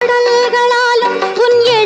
கடல்களாலும் உன் எழிலை சொல்ல முடியாது